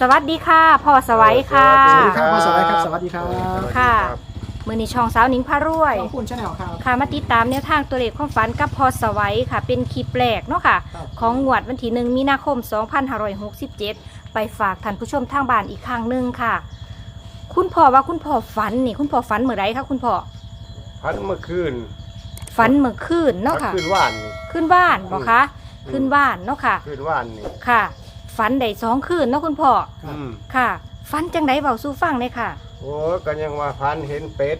สวัสดีค่ะพ่อสวัยค่ะ สวัสดีครับพ่อสวัยครับสวัสดีครับ ค่ะ มือนี้ช่องสาวหนิงพารวย ขอบคุณชาแนลครับ ค่ะมาติดตามแนวทางตัวเลขความฝันกับพอสวัยค่ะ เป็นคลิปแรกเนาะค่ะ ครับของงวดวันที่หนึ่งมีนาคม 2567 ไปฝากท่านผู้ชมทางบ้านอีกครั้งหนึ่งค่ะ คุณพ่อว่าคุณพ่อฝันนี่ คุณพ่อฝันเมื่อไรคะคุณพ่อพันเมื่อคืนฝันเมื่อคืนเนาะค่ะ คืนว่านนี่ ขึ้นบ้านบอกคะอืม ขึ้นบ้านเนาะค่ะ คืนว่านนี่ค่ะ ฝันได้สองคืนเนาะคุณพ่อ ครับ อืมค่ะ ฝันจังไดเบาสู้ฟังเลยค่ะ โอ้ยก็ยังว่าพันเห็นเป็ด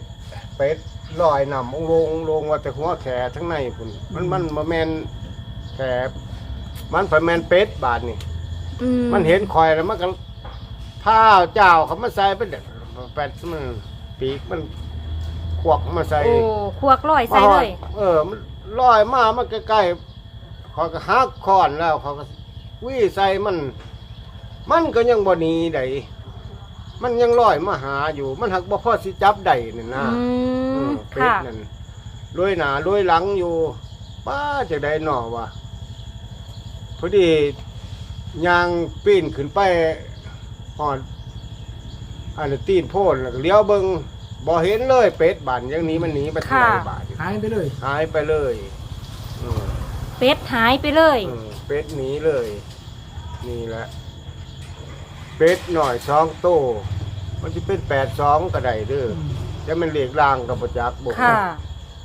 เป็ดลอยนำองลงลงว่าแต่หัวแขทั้งในพุ่นมันมันมาแมนแขมันฝันแมนเป็ดบาทนี่ อืมมันเห็นคอยแล้วมันก็ท้าเจ้าเขามาใส่เป็นเด็กแปดมันปีกมันขวกมาใส่ โอ้ควักลอยใส่เลย เออ มันลอยมามันใกล้ๆเขาก็หักคอนแล้วเขาก็ วิ่ใส่มัน มันก็ยังบ่หนีใดมันยังลอยมาหาอยู่ มันหักบ่พอสิจับได้นี่นะอืเอมอเป็ดค่ะ นั่นลอยหน้าลอยหลังอยู่ป้าจะได้หนอวะพอดียางปีนขึ้นไปหอดอันนนตีนโพนแล้วก็เลี้ยวเบิงบ่เห็นเลยเป็ดบานอยังหนี้มันหนีไปทางไหนบาดหายไปเลย หายไปเลยอืม เป็ดหายไปเลย อืมเป็ดหนีเลย นี่แหละ เป็ดหน่อยสองโตวมันจะเป็นแปดสองก็ได้เด้อแล้วมันเหลียกลางกับประจักษ์บอกค่ะ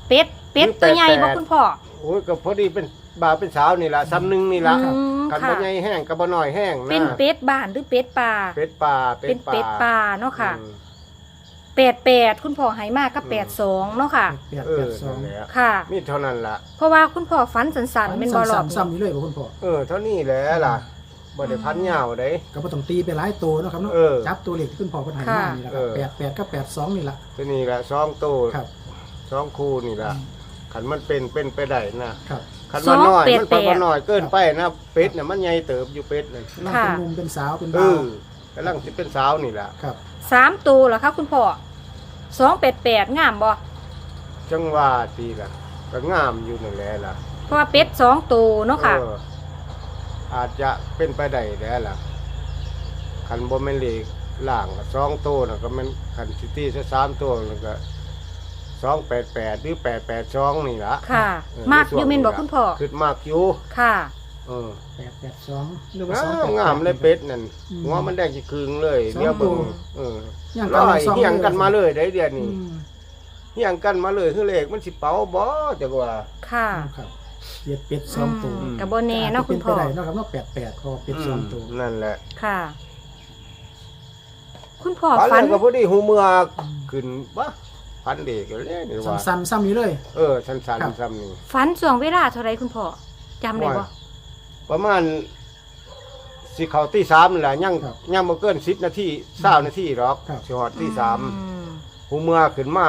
เป็ด เป็ดตัวใหญ่บ่คุณพ่อ โอ้ยก็พอดีเป็นบ่าวเป็นสาวนี่ละซ้ำหนึงนี่ละอืมกันค่ะบ่ใหญ่แห้งกับบ่น้อยแห้งนะเป็นเป็ดบ้านหรือเป็ดป่า เป็ดป่าเป็นเป็ดป่าเนาะค่ะอืม แปดแปดคุณพ่อใหายมากก็อืม แปดสองเนาะค่ะ แปดเอแปอดสอนั่งนแหละค่ะ มีเท่านั้นล่ะ เพราะว่าคุณพ่อฝันสันๆเป็นบอลอบ ซ้ำๆนี่เลยบ่คุณพ่อ เออ เท่านี้แหละล่ะ บ่ได้พันยาวได้ ก็บ่ต้องตีไปหลายตัวเนาะครับเนาะเออจับตัวเลขที่คุณพ่อเพิ่นให้มานี่แหละคเอรับอแปดแปดก็แปดสองนี่แหละตัวนี้ละสองโตวครับ สองคู่นี่ละขันมันเป็นเป็นไปได้นะครับขันมันน้อยสองเป็ดมันไปแปดบ่น้อยเกินไปนะเป็ดน่ะมันใหญ่เติบอยู่เป็ดนั่นกำลังค่ะ เป็นหนุ่มเป็นสาวเป็นเอบ่าวอกำลังสิเป็นสาวนี่ล่ะครับ สามตัวเหรอคะคุณพ่อสองแปดแปดงามบ่จังว่าตีล่ะก็งามอยู่นั่นแหละล่ะเพราะว่าเป็ดสองตัวเนาะค่ะ เออ อาจจะเป็นไปได้แล้วล่ะขันบ่แม่นเลขล่างก็สองโตวน่ะก็แมันขันซิตี้ซะสามโตวแล้วก็สองแปดแปดหรือแปดแปดสองนี่ล่ะค่ะเออมากอยู่เมนบอกคุณพ่อ คือมากอยู่ค่ะ เออแปดแปดสองหรือว่าสองงาแปมดงามเลยเป็ดนั่นอืมหัวมันแดงจีคืงเลยสองเดี๋ยวเบิ่งตัว เออย่างลอยสองเฮียงกันมาเลยได้เดือนอืนี้มเฮียงกันมาเลยคือเลขมันสิเป๋าบ่จักว่า ค่ะ ครับ เจ็ดเป็ดสองตัวอืม กับโบเน่เนาะคุณพ่อ เป็นไปได้เนาะครับเนาะแปดแปดพอเป็ดสองตัวมนั่นแหละค่ะ คุณพ่อฝันฝันแล้วก็พอดีหูเมือขึ้นบ่พันเด็กเลยนี่ว่าซ้ำๆซ้ำนี้เลย เออสันครับๆซ้ำนี่ฝันช่วงเวลาเท่าไรคุณพ่อจำได้บ่ว่าประมาณสิเข้าตีสามนั่นแหละยังครับยังบ่เกิน10นาที20นาทีหรอกครับ สิฮอดตีสามอืมหูเมือขึ้นมา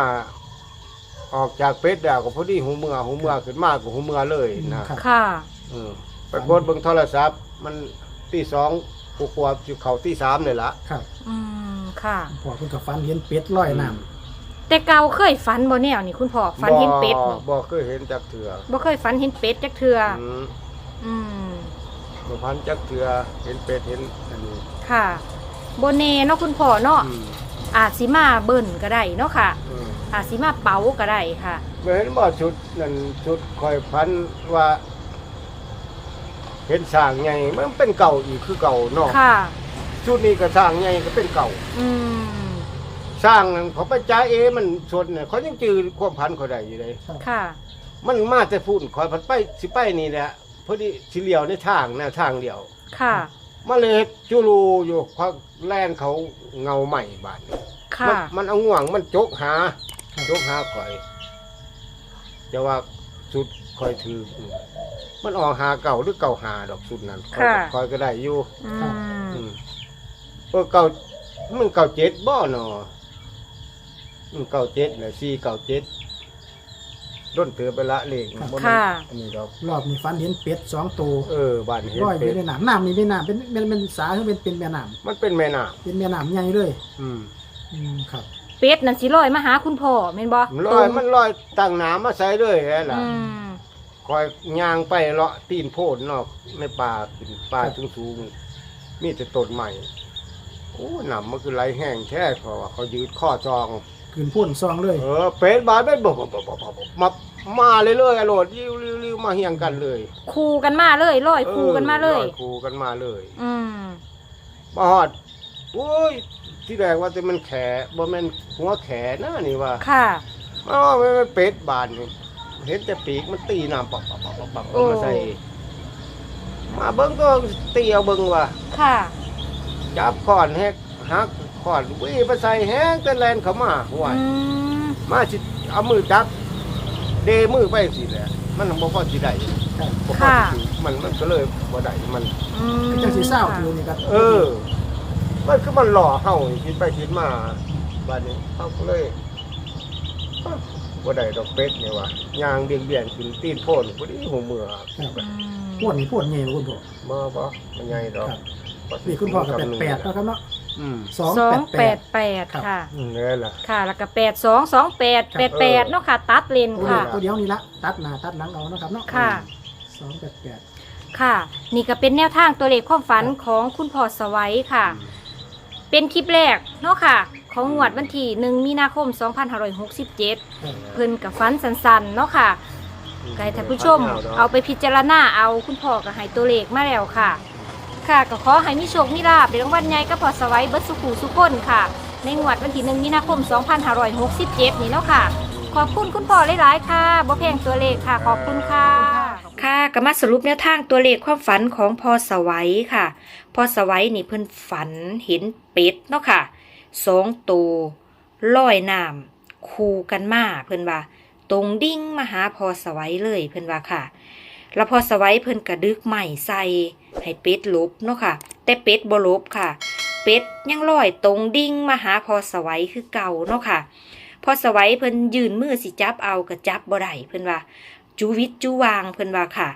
ออกจากเป็ดแล้วก็พอดีหูเมือหูเมือขึ้นมาก็หูเมือเลยนะครับค่ะ เออไปกดเบิ่งโทรศัพท์ มันตีสองกลัวๆอยู่เขาตีสามเลยละ ครับอืม ค่ะพอคุณกับฟันเห็นเป็ดลอยน้ำแต่เก่าเคยฝันบ่แนวนี่คุณพ่อฝันเห็นเป็ดบ่บ่บ่เคยเห็นจักเถื่อบ่เคยฝันเห็นเป็ดจักเทื่ออืมอืม บ่พันจักเถื่อเห็นเป็ดเห็นอันนี้ค่ะบ่แน่เนาะคุณพ่อเนาะ อืม อาจสิมาเบิ่นก็ได้เนาะค่ะ อืมอาจสิมาเป๋าก็ได้ค่ะบ่เห็นบ่ชุดนั่นชุดคอยพันว่า เห็นสร้างใหญ่มันเป็นเก่าอีกคือเก่าเนาะค่ะ ชุดนี้ก็สร้างใหญ่ก็เป็นเก่า อืม สร้างนั้นเขาไปจ่าเอมันชนเนี่ยเขายังจือความพันเขาได้อยู่เลย ค่ะ มันมาแต่ฝุ่นคอยพันไปสิไปนี่แหละพอดีสิเลียวในทางนะทางเดียว ค่ะ มาเลยจูรูอยู่ควักแล่นเขาเงาใหม่บาดนี้ค่ะ มันมันเอาง่วงมันจกหาจกหาข่อยจะว่าสุดคอยถือมันออกหาเก่าหรือเก่าหาดอกสุดนั้นคอยค่ะคอยก็ได้อยู่อือืมมเออเก่ามันเก่าเจ็ดบ่เนาะอืมเก่าเจ็ดเลยสี่เก่าเจ็ด ร่นเถือไปละเลขครับบ่แม่นค่ะ อันนี้ดอกรอบนี้ฟันเห็นเป็ดสองตัวเออบ้านเห็นลอยไปเป็ดในน้ำน้ำนี่เป็นน้ำเป็นเป็นเป็นสาหรือเป็นเป็นแม่น้มันเป็นแม่น้ำเป็นแม่น้ำใหญ่เลยำอืมอืมครับเป็ดนั่นสิลอยมาหาคุณพ่อแม่นบ่มันลอยมันลอยตั้งน้ำมาใส่เลยแหละล่ะอืมคอยย่างไปเลาะตีนโพดนอกในป่าขึ้นป่าสูงสูงๆมีแต่ต้นใหม่โอ้หนำมันคือไรแห้งแท้เพราะว่าเขายืดข้อจอง ขืนพ่นซองเลย เออเป็ดบาดเป็ดบอกบบบบมามาเลยเลยอรดริ้วริ้วริ้วมาเฮียงกันเลยคูกันมาเลยลอยคูกันมาเลยออคูกันมาเลย อืมมาฮอดโอ้ยที่แรกว่าแต่มันแขบ่แม่นหัวแขนะนี่ว่าค่ะมาว่าไม่ไม่เป็ดบานนี่เห็นแต่ปีกมันตีน้ำปักปักปักปักมาใส่มาเบิ้งก็ตีเอาเบิ้งว่าค่ะ จับขอนแฮกหัก ขอนวิ่งไปใส่แห้งแต่แลนเข้ามาห่วยอืมมาสิเอามือจับ เดมือไปสิแหละมันบ่พอสิได้ครับบ่พอสิมันมันก็เลยบ่ได้มัน อืมจังสีเศร้าคือนี่ครับเออ มันคือมันหล่อเฮาคิดไปคิดมาบัดนี้เฮาก็เลยเอ้อบ่ได้ดอกเป็ดนี่ว่ายางเบี่ยงเบี่ยงๆขึ้นตีนโพนพอดีหูมือครับอืมพ่นนี่พ่นไงคุณพ่อ บ่บ่มันใหญ่ดอกครับนี่คุณพ่อกับแปดแปดเนาะครับเนาะ อืม สองสองแปแปดดแปแปดดครับ ค่ะ อืมนี่แหละค่ะ แล้วก็แปดสองสองแปดครับแปดแปดเนาะค่ะ ตัดเลนตัวค่ะนี้ตัวเดียวนี่ละตัดหน้าตัดหลังเอาเนาะครับเนาะค่ะ สองแปดแปด ค่ะ นี่ก็เป็นแนวทางตัวเลขความฝันของคุณพ่อสวัยค่ะ เป็นคลิปแรกเนาะค่ะ ของงวดวันที่หนึ่งมีนาคม 2567ครับเพิ่นกับฟันสันๆเนาะค่ะไก่ท่านผู้ชมเอาไปพิจารณาเอาคุณพ่อก็ให้ตัวเลขมาแล้วค่ะ ค่ะก็ขอให้มีโชคมีลาบในรางวัลใหญ่ก็พอสไว้เบิดสุขูสุคนค่ะ ในงวดวันที่หนึ่งมีนาคม 2567 นี่เนาะค่ะ ขอบคุณคุณพ่อหลายๆค่ะบ่แพงตัวเลขค่ะ ขอบคุณค่ะ ค่ะก็มาสรุปแนวทางตัวเลขความฝันของพอสวัยค่ะ พอสวัยนี่เพิ่นฝันเห็นเป็ดเนาะค่ะสองตัวลอยน้ำคู่กันมาเพิ่นว่า ตรงดิ่งมาหาพอสวัยเลยเพิ่นว่าค่ะ แล้วพอสวัยเพิ่นกระดึกใหม่ใส่ให้เป็ดลบเนาะค่ะ แต่เป็ดบ่ลบค่ะ เป็ดยังลอยตรงดิ่งมาหาพอสวัยคือเก่าเนาะค่ะ พอสวัยเพิ่นยืนมือสิจับเอากระจับบ่ได้เพิ่นว่า จูวิทจูวางเพิ่นว่าค่ะ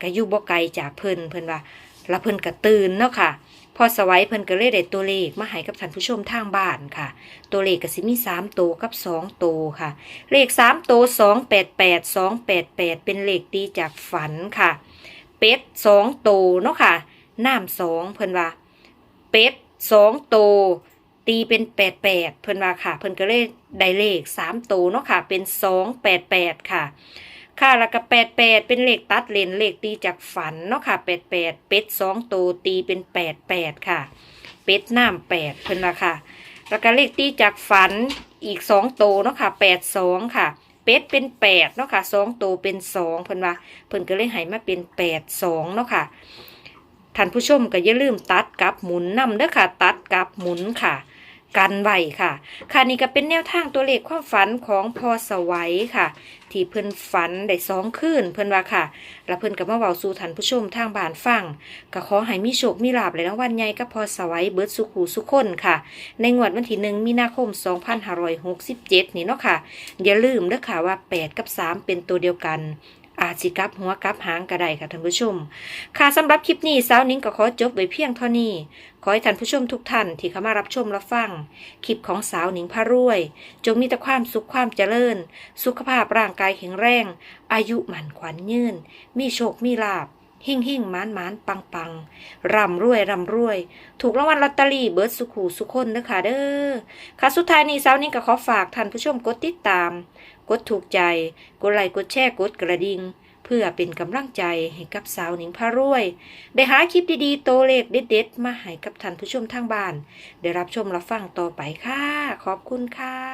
ก็อยู่บ่ไกลจากเพิ่นเพิ่นว่า แล้วเพิ่นก็ตื่นเนาะค่ะ พอสวัยเพิ่นก็เลยได้ตัวเลขมาให้กับท่านผู้ชมทางบ้านค่ะ ตัวเลขก็สิมี3ตัวกับ2ตัวค่ะ เลข3ตัว288 288เป็นเลขตีจากฝันค่ะ เป็ด2ตัวเนาะค่ะน้ำสองเพิ่นว่า เป็ด2ตัวตีเป็น88เพิ่นว่าค่ะ เพิ่นก็เลยได้เลข3ตัวเนาะค่ะ เป็น288ค่ะ ค่ะแล้วก็แปดแปดเป็นเลขตัดเลนเลขตีจากฝันเนาะค่ะแปดแปดเป็ดสองตัวตีเป็นแปดแปดค่ะ เป็ดน้ำแปดเพิ่นละค่ะ แล้วก็เลขตีจากฝันอีกสองตัวเนาะค่ะแปดสองค่ะ เป็ดเป็นแปดเนาะค่ะสองตัวเป็นสองเพิ่นว่าเพิ่นก็เลยให้มาเป็นแปดสองเนาะค่ะท่านผู้ชมก็อย่าลืมตัดกับหมุนนำเด้อค่ะ ตัดกับหมุนค่ะ กันไว้ค่ะ ค่ะนี่ก็เป็นแนวทางตัวเลขความฝันของพอสวัยค่ะ ที่เพิ่นฝันได้สองคืนเพิ่นว่าค่ะ แล้วเพิ่นก็มาเว้าสู่ท่านผู้ชมทางบ้านฟังก็ขอให้มีโชคมีลาภในรางวัลใหญ่กับพอสวัยเบิดสุขหูสุขคนค่ะ ในงวดวันที่หนึ่งมีนาคม 2567 นี่เนาะค่ะ อย่าลืมเด้อค่ะว่า 8 กับ 3 เป็นตัวเดียวกันอาจสิกับหัวกับหางก็ได้ค่ะท่านผู้ชม ค่ะสำหรับคลิปนี้สาวนิ้งก็ขอจบไว้เพียงเท่านี้ อให้ท่านผู้ชมทุกท่านที่เข้ามารับชมรับฟัง คลิปของสาวหนิงพารวย จงมีแต่ความสุขความเจริญ สุขภาพร่างกายแข็งแรง อายุหมันขวัญยืน มีโชคมีลาบเฮ่งเฮ่งมานมานปังปังร่ำรวยร่ำรวย ถูกรางวัลลอตเตอรี่เบิร์ดสุขหูสุขคนเด้อค่ะเด้อค่ะสุดท้ายนี้สาวนิ้งก็ขอฝากท่านผู้ชมกดติดตาม กดถูกใจ กดไลค์กดแชร์กดกระดิ่ง เพื่อเป็นกำลังใจให้กับสาวหนิงพารวย ได้หาคลิปดีๆ โตเลขเด็ดๆ มาให้กับท่านผู้ชมทางบ้าน ได้รับชมรับฟังต่อไปค่ะ ขอบคุณค่ะ